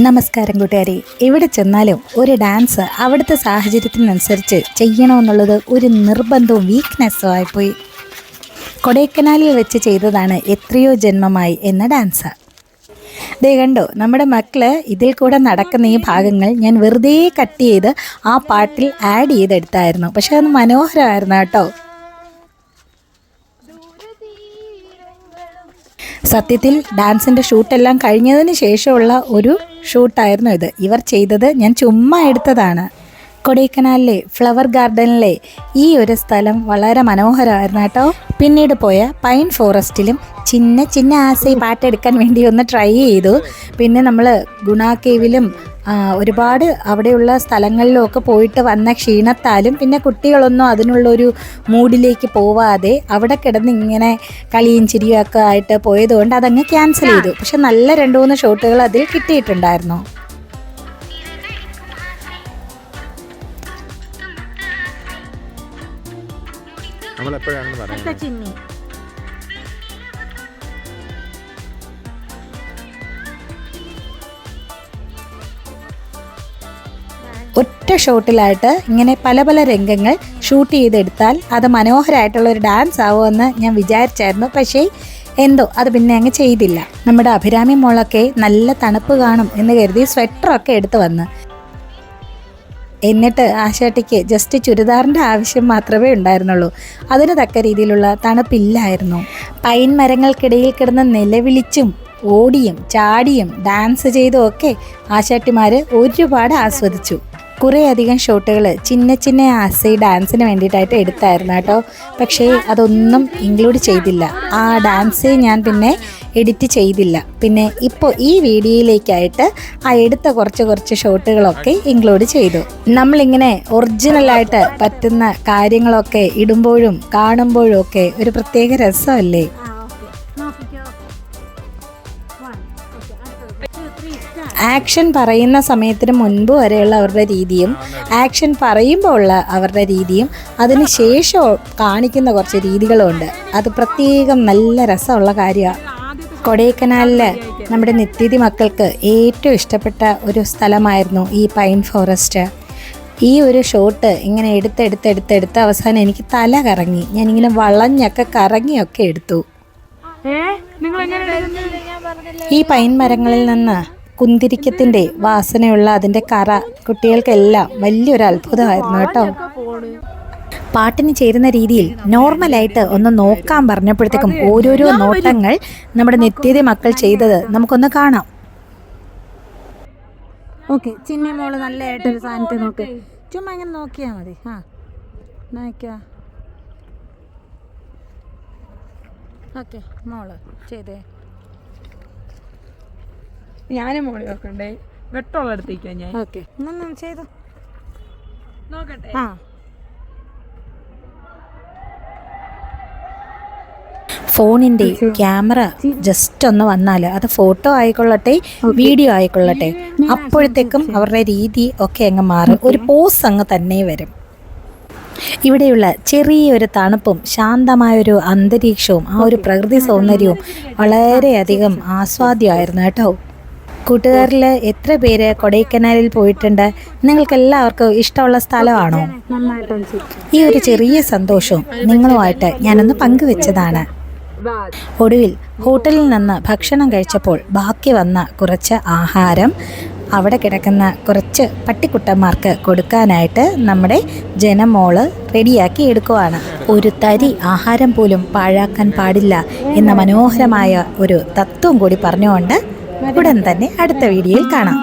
നമസ്കാരം കൂട്ടുകാരി. എവിടെ ചെന്നാലും ഒരു ഡാൻസ് അവിടുത്തെ സാഹചര്യത്തിനനുസരിച്ച് ചെയ്യണമെന്നുള്ളത് ഒരു നിർബന്ധവും വീക്ക്നെസ്സും ആയിപ്പോയി. കൊടൈക്കനാലിൽ വെച്ച് ചെയ്തതാണ് എത്രയോ ജന്മമായി എന്ന ഡാൻസ് ദേ കണ്ടോ നമ്മുടെ മക്കൾ ഇതിൽ കൂടെ നടക്കുന്ന ഈ ഭാഗങ്ങൾ ഞാൻ വെറുതെ കട്ട് ചെയ്ത് ആ പാട്ടിൽ ആഡ് ചെയ്തെടുത്തായിരുന്നു. പക്ഷെ അത് മനോഹരമായിരുന്നു കേട്ടോ. സത്യത്തിൽ ഡാൻസിന്റെ ഷൂട്ടെല്ലാം കഴിഞ്ഞതിന് ശേഷമുള്ള ഒരു ഷൂട്ടായിരുന്നു ഇത്. ഇവർ ചെയ്തത് ഞാൻ ചുമ്മാ എടുത്തതാണ്. കൊടൈക്കനാലിലെ ഫ്ലവർ ഗാർഡനിലെ ഈ ഒരു സ്ഥലം വളരെ മനോഹരമായിരുന്നു കേട്ടോ. പിന്നീട് പോയ പൈൻ ഫോറസ്റ്റിലും ചിന്ന ചിന്ന ആസൈ പാട്ടെടുക്കാൻ വേണ്ടി ഒന്ന് ട്രൈ ചെയ്തു. പിന്നെ നമ്മൾ ഗുണ കേവിലും ഒരുപാട് അവിടെയുള്ള സ്ഥലങ്ങളിലൊക്കെ പോയിട്ട് വന്ന ക്ഷീണത്താലും പിന്നെ കുട്ടികളൊന്നും അതിനുള്ളൊരു മൂഡിലേക്ക് പോവാതെ അവിടെ കിടന്ന് ഇങ്ങനെ കളിയും ചിരിയും ഒക്കെ ആയിട്ട് പോയതുകൊണ്ട് അതങ്ങ് ക്യാൻസൽ ചെയ്തു. പക്ഷെ നല്ല രണ്ട് മൂന്ന് ഷോട്ടുകൾ അതിൽ കിട്ടിയിട്ടുണ്ടായിരുന്നു. നമ്മൾ എപ്പോഴാണെന്ന് ഒറ്റ ഷോട്ടിലായിട്ട് ഇങ്ങനെ പല പല രംഗങ്ങൾ ഷൂട്ട് ചെയ്തെടുത്താൽ അത് മനോഹരമായിട്ടുള്ള ഒരു ഡാൻസ് ആവുമെന്ന് ഞാൻ വിചാരിച്ചായിരുന്നു. പക്ഷേ എന്തോ അത് പിന്നെ അങ്ങ് ചെയ്തില്ല. നമ്മുടെ അഭിരാമി മോളൊക്കെ നല്ല തണുപ്പ് കാണും എന്ന് കരുതി സ്വെറ്ററൊക്കെ എടുത്തു വന്ന്. എന്നിട്ട് ആശാട്ടിക്ക് ജസ്റ്റ് ചുരിദാറിന്റെ ആവശ്യം മാത്രമേ ഉണ്ടായിരുന്നുള്ളൂ. അതിന് തക്ക രീതിയിലുള്ള തണുപ്പില്ലായിരുന്നു. പൈൻ മരങ്ങൾക്കിടയിൽ കിടന്ന് നിലവിളിച്ചും ഓടിയും ചാടിയും ഡാൻസ് ചെയ്തും ഒക്കെ ആശാട്ടിമാർ ഒരുപാട് ആസ്വദിച്ചു. കുറേയധികം ഷോട്ടുകൾ ചിന്ന ചിന്ന ആസൈ ഡാൻസിന് വേണ്ടിയിട്ടായിട്ട് എടുത്തായിരുന്നു കേട്ടോ. പക്ഷേ അതൊന്നും ഇൻക്ലൂഡ് ചെയ്തില്ല. ആ ഡാൻസ് ഞാൻ പിന്നെ എഡിറ്റ് ചെയ്തില്ല. പിന്നെ ഇപ്പോൾ ഈ വീഡിയോയിലേക്കായിട്ട് ആ എടുത്ത കുറച്ച് കുറച്ച് ഷോട്ടുകളൊക്കെ ഇൻക്ലൂഡ് ചെയ്തു. നമ്മളിങ്ങനെ ഒറിജിനലായിട്ട് പറ്റുന്ന കാര്യങ്ങളൊക്കെ ഇടുമ്പോഴും കാണുമ്പോഴും ഒക്കെ ഒരു പ്രത്യേക രസമല്ലേ? ആക്ഷൻ പറയുന്ന സമയത്തിന് മുൻപ് വരെയുള്ള അവരുടെ രീതിയും ആക്ഷൻ പറയുമ്പോൾ ഉള്ള അവരുടെ രീതിയും അതിന് ശേഷം കാണിക്കുന്ന കുറച്ച് രീതികളുമുണ്ട് അത് പ്രത്യേകം നല്ല രസമുള്ള കാര്യമാണ് കൊടൈക്കനാലിൽ നമ്മുടെ നിത്യതി മക്കൾക്ക് ഏറ്റവും ഇഷ്ടപ്പെട്ട ഒരു സ്ഥലമായിരുന്നു ഈ പൈൻ ഫോറസ്റ്റ് ഈ ഒരു ഷോട്ട് ഇങ്ങനെ എടുത്തെടുത്തെടുത്തെടുത്ത് അവസാനം എനിക്ക് തല കറങ്ങി. ഞാനിങ്ങനെ വളഞ്ഞൊക്കെ കറങ്ങിയൊക്കെ എടുത്തു. ഈ പൈൻ മരങ്ങളിൽ നിന്ന് കുന്തിരിക്കത്തിന്റെ വാസനയുള്ള അതിന്റെ കറ കുട്ടികൾക്കെല്ലാം വലിയൊരു അത്ഭുതമായിരുന്നു കേട്ടോ. പാട്ടിന് ചേരുന്ന രീതിയിൽ നോർമലായിട്ട് ഒന്ന് നോക്കാൻ പറഞ്ഞപ്പോഴത്തേക്കും ഓരോരോ നോട്ടങ്ങൾ നമ്മുടെ നിത്യത മക്കൾ ചെയ്തത് നമുക്കൊന്ന് കാണാം. ഓക്കെ ചിന്ന മോൾ നല്ലതായിട്ടൊരു സാധനത്തെ നോക്ക്. ചുമ്മാ ഇങ്ങനെ നോക്കിയാൽ മതി. ആ നോക്കിയാ. ഓക്കെ മോൾ ചെയ്തേ. ഞാനും മോളി നോക്കണ്ടേ വെട്ടമുള്ള അടുത്തേക്കാ ഞാൻ. ഓക്കെ ചെയ്തു. നോക്കട്ടെ. ആ. ഫോണിന്റെ ക്യാമറ ജസ്റ്റ് ഒന്ന് വന്നാൽ അത് ഫോട്ടോ ആയിക്കൊള്ളട്ടെ വീഡിയോ ആയിക്കൊള്ളട്ടെ. അപ്പോഴത്തേക്കും അവരുടെ രീതി ഒക്കെ അങ്ങ് മാറും. ഒരു പോസ് അങ്ങ് തന്നെ വരും. ഇവിടെയുള്ള ചെറിയൊരു തണുപ്പും ശാന്തമായൊരു അന്തരീക്ഷവും ആ ഒരു പ്രകൃതി സൗന്ദര്യവും വളരെയധികം ആസ്വാദ്യമായിരുന്നു കേട്ടോ. കൂട്ടുകാരിൽ എത്ര പേര് കൊടൈക്കനാലിൽ പോയിട്ടുണ്ട്? നിങ്ങൾക്ക് എല്ലാവർക്കും ഇഷ്ടമുള്ള സ്ഥലമാണോ? ഈ ഒരു ചെറിയ സന്തോഷവും നിങ്ങളുമായിട്ട് ഞാനൊന്ന് പങ്കുവെച്ചതാണ്. ഒടുവിൽ ഹോട്ടലിൽ നിന്ന് ഭക്ഷണം കഴിച്ചപ്പോൾ ബാക്കി വന്ന കുറച്ച് ആഹാരം അവിടെ കിടക്കുന്ന കുറച്ച് പട്ടിക്കുട്ടന്മാർക്ക് കൊടുക്കാനായിട്ട് നമ്മുടെ ജനമോൾ റെഡിയാക്കി എടുക്കുവാണ്. ഒരു തരി ആഹാരം പോലും പാഴാക്കാൻ പാടില്ല എന്ന മനോഹരമായ ഒരു തത്വം കൂടി പറഞ്ഞുകൊണ്ട് ഉടൻ തന്നെ അടുത്ത വീഡിയോയിൽ കാണാം.